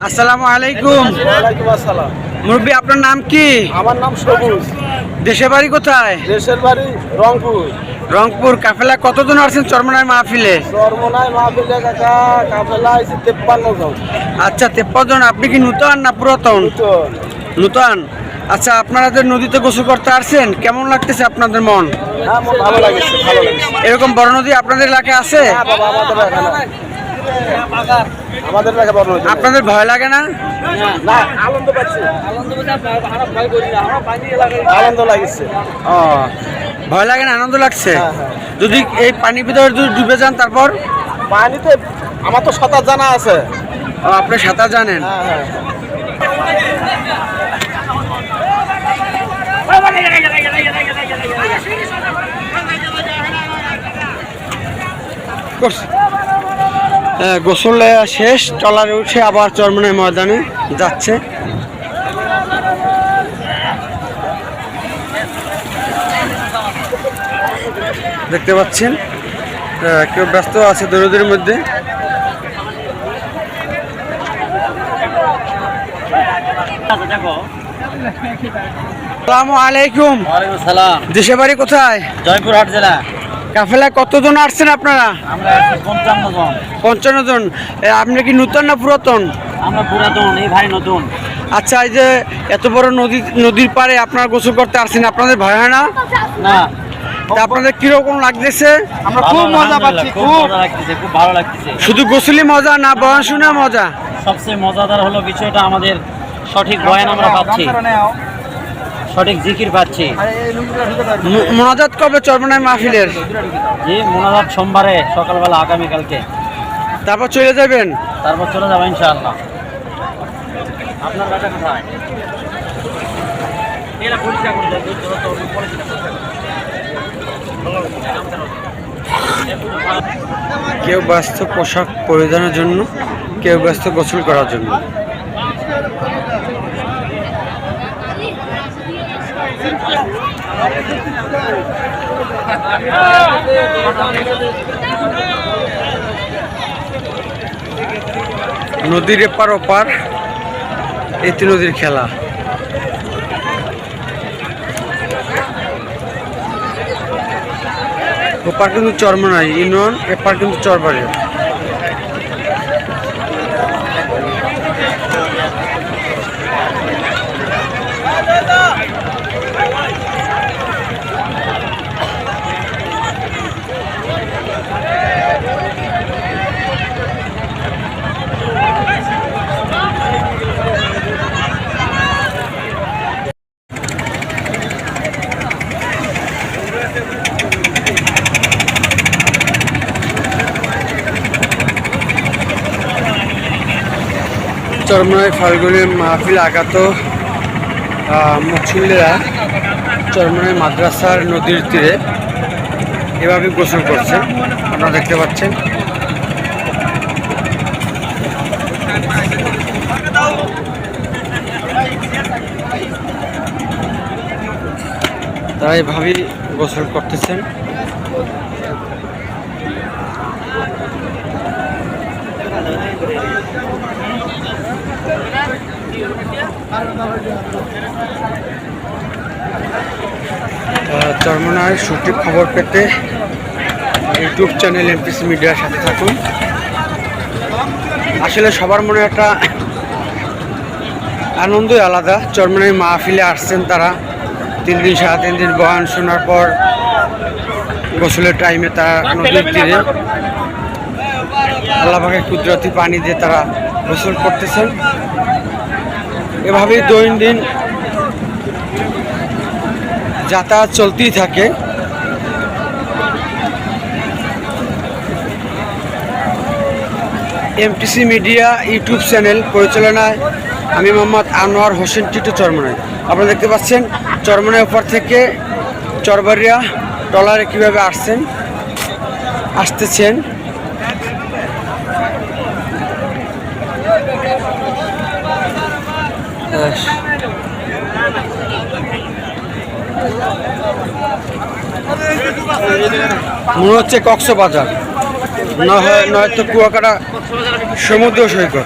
আসসালামু আলাইকুম। আসসালাম। মুরব্বী আপনার নাম কি? আমার নাম সবুজ। দেশে বাড়ি কোথায়? দেশের বাড়ি রংপুর। রংপুর কাফেলা কতজন আসছেন চরমনায় মাহফিলে? চরমনায় মাহফিলে কাকা কাফেলা তেপ্পান্ন জন। আচ্ছা তেপ্পান্ন জন আপনি কি নূতন না পুরাতন? নূতন। আচ্ছা আপনারা যে নদীতে গোসল করতে আসছেন কেমন লাগতেছে আপনাদের মন? হ্যাঁ ভালো লাগছে এরকম বড় নদী আপনাদের এলাকায় আছে? হ্যাঁ আমাদের এলাকা বড় আপনাদের ভয় লাগে না? না আনন্দ পাচ্ছি। আনন্দ লাগছে। ও ভয় লাগে না আনন্দ লাগছে? হ্যাঁ, হ্যাঁ। যদি এই পানির ভিতরে যদি ডুবে যান তারপর? পানিতে আমার তো সাঁতার জানা আছে। আপনি সাঁতার জানেন। করছে। হ্যাঁ, গোসল শেষ ট্রলারে উঠে আবার চরমনের ময়দানে যাচ্ছে। দেখতে পাচ্ছেন কেউ ব্যস্ত আছে দৌড়দের মধ্যে। আসসালামু আলাইকুম। সালাম দেশে বাড়ি কোথায়? জয়পুরহাট জেলা। কাফেলায় কতজন আসছেন আপনারা? আমরা পঞ্চান্ন জন। আপনি কি নূতন না পুরাতন? আমরা পুরাতন এই ভাই নতুন। আচ্ছা এই যে এত বড় নদী নদীর পাড়ে আপনারা গোসল করতে আসছেন আপনাদের ভয় হয় না? না। তা আপনাদের কীরকম লাগতেছে? আমরা খুব মজা পাচ্ছি খুব খুব। ভালো লাগতেছে। শুধু গোসলি মজা না বয়ান শুনে মজা? সবচেয়ে মজাদার হলো বিষয়টা আমাদের সঠিক বয়ান আমরা পাচ্ছি। সঠিক জিকির পাচ্ছি। মোনাজাত কবে চর্মনায় মাহফিলের? যে মোনাজাত সোমবারে সকালবেলা আগামীকালকে। তারপর চলে যাবেন? তারপর চলে যাব ইনশাআল্লাহ। আপনার কোথায়? এরা পরিষ্কার দেয়। কেউ ব্যস্ত পোশাক পরিধানের জন্য কেউ ব্যস্ত গোসল করার জন্য। নদীর এপার ওপার এটি নদীর খেলা। ওপার কিন্তু চরমনাই ইউনিয়ন এপার কিন্তু চরবাড়ি চরমনাই ফাল্গুনি মাহফিল আগত মুসল্লিরা চরমনাই মাদ্রাসার নদীর তীরে এভাবে গোসল করছেন আপনারা দেখতে পাচ্ছেন। তারা এভাবেই গোসল করতেছেন। আহ, চরমনার সঠিক খবর পেতে ইউটিউব চ্যানেল এমপিসি মিডিয়ার সাথে থাকুন। আসলে সবার মনে একটা আনন্দই আলাদা। চরমনাই মাহফিলে আসছেন তারা। তিন দিন সাড়ে তিন দিন বয়ান শোনার পর গোসলের টাইমে তারা নদীর তীরে আল্লাহকে কুদরতি পানি দিয়ে তারা গোসল করতেছেন। এভাবেই দৈনন্দিন যাতায়াত চলতেই থাকে। এমটিসি মিডিয়া ইউটিউব চ্যানেল পরিচালনায় আমি মোহাম্মদ আনোয়ার হোসেন টিটু চরমনায় আপনারা দেখতে পাচ্ছেন চরমনায় ওপর থেকে চরবাড়িয়া ট্রলারে কীভাবে আসছেন, আসতেছেন। মনে হচ্ছে কক্সবাজার। না হয় নয়তো কুয়াকাটা সমুদ্র সৈকত।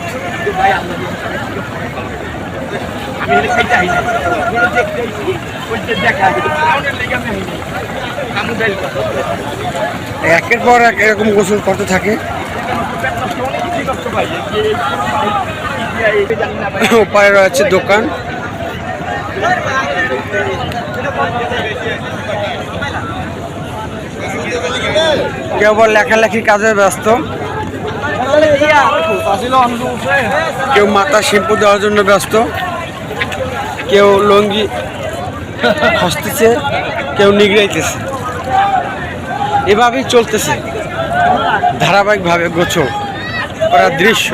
একের পর এক এরকম গোসল করতে থাকে। ওপারে রয়েছে দোকান। কেউ আবার লেখালেখির কাজে ব্যস্ত। কেউ মাথা শ্যাম্পু দেওয়ার জন্য ব্যস্ত। কেউ লঙ্গি হসতেছে কেউ নিগড়াইতেছে। এভাবেই চলতেছে। ধারাবাহিকভাবে গোছল করার দৃশ্য।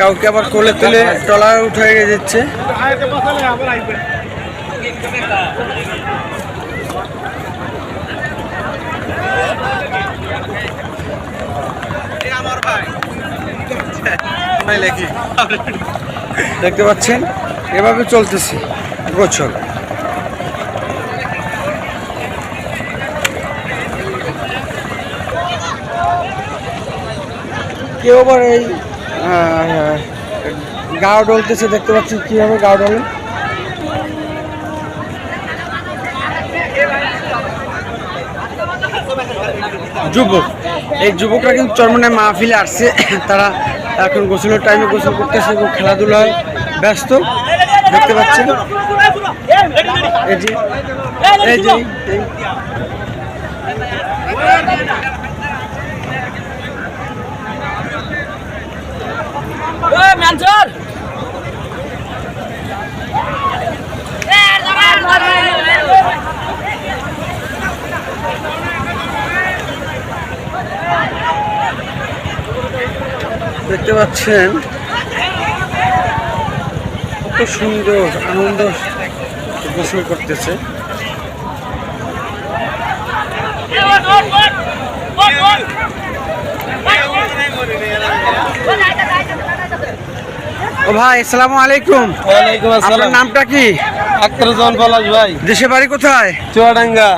কাউকে আবার কোলে তুলে টলার উঠে যাচ্ছে। দেখতে পাচ্ছেন? এভাবে চলতেছে গোছল। কেউ আবার এই গাও ডলতেছে, দেখতে পাচ্ছি কীভাবে গাও ডলে। যুবক, এই যুবকরা কিন্তু চরমনের মাহফিলে আসছে। তারা এখন গোসলের টাইমে গোসল করতেছে এবং খেলাধুলায় ব্যস্ত। দেখতে পাচ্ছেন। এই যে এই যে এই- ম্যানসার দেখতে পাচ্ছেন? কত সুন্দর আনন্দ গোসল করতেছে। ও ভাই আসসালামু আলাইকুম। ওয়ালাইকুম আপনার নামটা কি? আক্তারুজ্জামান পলাশ ভাই। দেশে বাড়ি কোথায়? চুয়াডাঙ্গা।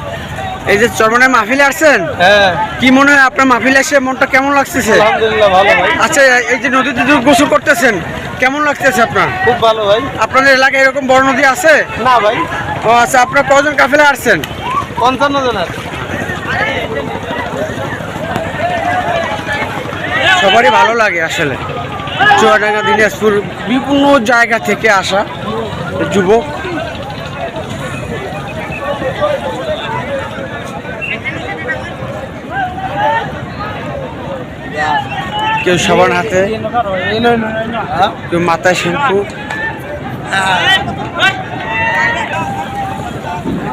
এই যে চরমনের মাহফিলে আসছেন? হ্যাঁ। কি মনে হয় আপনার মাহফিলে এসে মনটা কেমন লাগতেছে? আলহামদুলিল্লাহ ভালো ভাই। আচ্ছা এই যে নদীতে যে গোসল করতেছেন কেমন লাগতেছে আপনার? খুব ভালো ভাই। আপনাদের এলাকায় এরকম বড় নদী আছে? না ভাই। ও আচ্ছা আপনার কজন কাফেলা আসছেন? পঞ্চান্ন জনের সবারই ভালো লাগে আসলে। চুয়াডাঙ্গা, দিনাজপুর, বিভিন্ন জায়গা থেকে আসা যুবক। কেউ সবার হাতে, কেউ মাথায় শ্যাম্পু,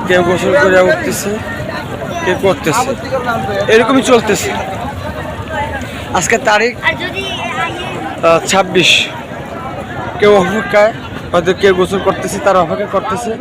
কেউ গোসল করে উঠতেছে, কেউ করতেছে। এরকমই চলতেছে। আজকে তারিখ ছাব্বিশ। কেউ অপেক্ষায় হয়তো কেউ গোসল করতেছে তারা অপেক্ষা করতেছে।